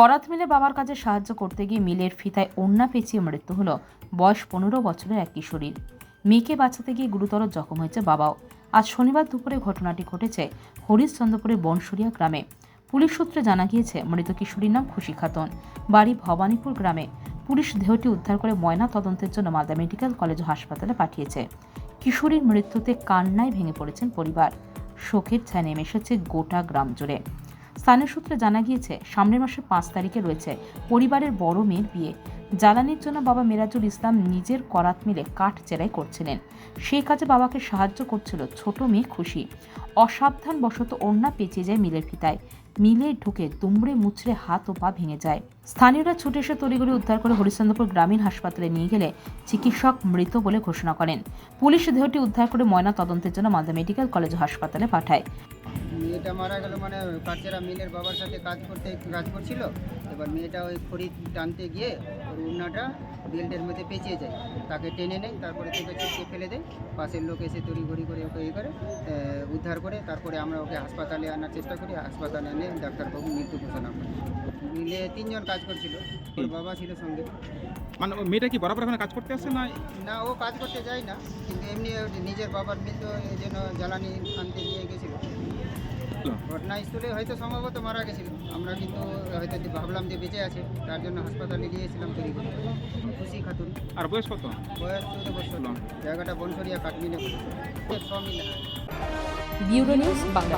করাত মিলে বাবার কাজে সাহায্য করতে গিয়ে মিলের ফিতায় ওন্না পেঁচিয়ে মৃত্যু হলো বয়স পনেরো বছরের এক কিশোরীর। মেয়েকে বাঁচাতে গিয়ে গুরুতর জখম হয়েছে বাবাও। আজ শনিবার দুপুরে ঘটনাটি ঘটেছে হরিশ্চন্দ্রপুরের বনসুরিয়া গ্রামে। পুলিশ সূত্রে জানা গিয়েছে, মৃত কিশোরীর নাম খুশি খাতুন। বাড়ি ভবানীপুর গ্রামে। পুলিশ দেহটি উদ্ধার করে ময়না তদন্তের জন্য মালদা মেডিকেল কলেজ হাসপাতালে পাঠিয়েছে। কিশোরীর মৃত্যুতে কান্নায় ভেঙে পড়েছেন পরিবার। শোকের ছায়া নেমে এসেছে গোটা গ্রাম জুড়ে। স্থানীয় সূত্রে জানা গিয়েছে, সামনের মাসের পাঁচ তারিখে রয়েছে পরিবারের বড় মেয়ের বিয়ে। জ্বালানির জন্য বাবা মেরাজুল ইসলাম নিজের করাত মিলে কাঠ চেরাই করছিলেন। সেই কাজে বাবাকে সাহায্য করছিল ছোট মেয়ে খুশি। অসাবধান বশত ওড়না পেঁচে যায় মিলের ফিতায়। মিলে ঢুকে দুমড়ে মুচড়ে হাত ও পা ভেঙে যায়। স্থানীয়রা ছুটে এসে তড়িঘড়ি উদ্ধার করে হরিশ্চন্দ্রপুর গ্রামীণ হাসপাতালে নিয়ে গেলে চিকিৎসক মৃত বলে ঘোষণা করেন। পুলিশ দেহটি উদ্ধার করে ময়না তদন্তের জন্য মালদা মেডিকেল কলেজ হাসপাতালে পাঠায়। মেয়েটা মারা গেল মানে কাঠেরা মিলের বাবার সাথে কাজ করতে কাজ করছিল। এবার মেয়েটা ওই খড়ি টানতে গিয়ে ওর উন্নাটা বেল্টের মধ্যে পেঁচিয়ে যায়। তাকে টেনে নেয় তারপরে থেকে চিপকে ফেলে দেয়। পাশের লোক এসে তড়ি ঘড়ি করে ওকে ইয়ে করে উদ্ধার করে তারপরে আমরা ওকে হাসপাতালে আনার চেষ্টা করি। হাসপাতালে এনে ডাক্তারবাবু মৃত্যু ঘোষণা করে। মিলে তিনজন কাজ করছিল। ওর বাবা ছিল সঙ্গে। মানে মেয়েটা কি বরাবর এখানে কাজ করতে আসছে না? না ও কাজ করতে যায় না। কিন্তু এমনি নিজের বাবার মৃত্যু এই জন্য জ্বালানি আনতে নিয়ে গেছিল। ঘটনাস্থলে হয়তো সম্ভবত মারা গেছিল। আমরা কিন্তু হয়তো যে ভাবলাম যে বেঁচে আছে তার জন্য হাসপাতালে গিয়েছিলাম তৈরি করে। খুশি খাতুন। আর বয়স কত? বয়স চোদ্দ বছর। জায়গাটা বনসরিয়া কাটমিনে সব মিলে। Bureau news Bangla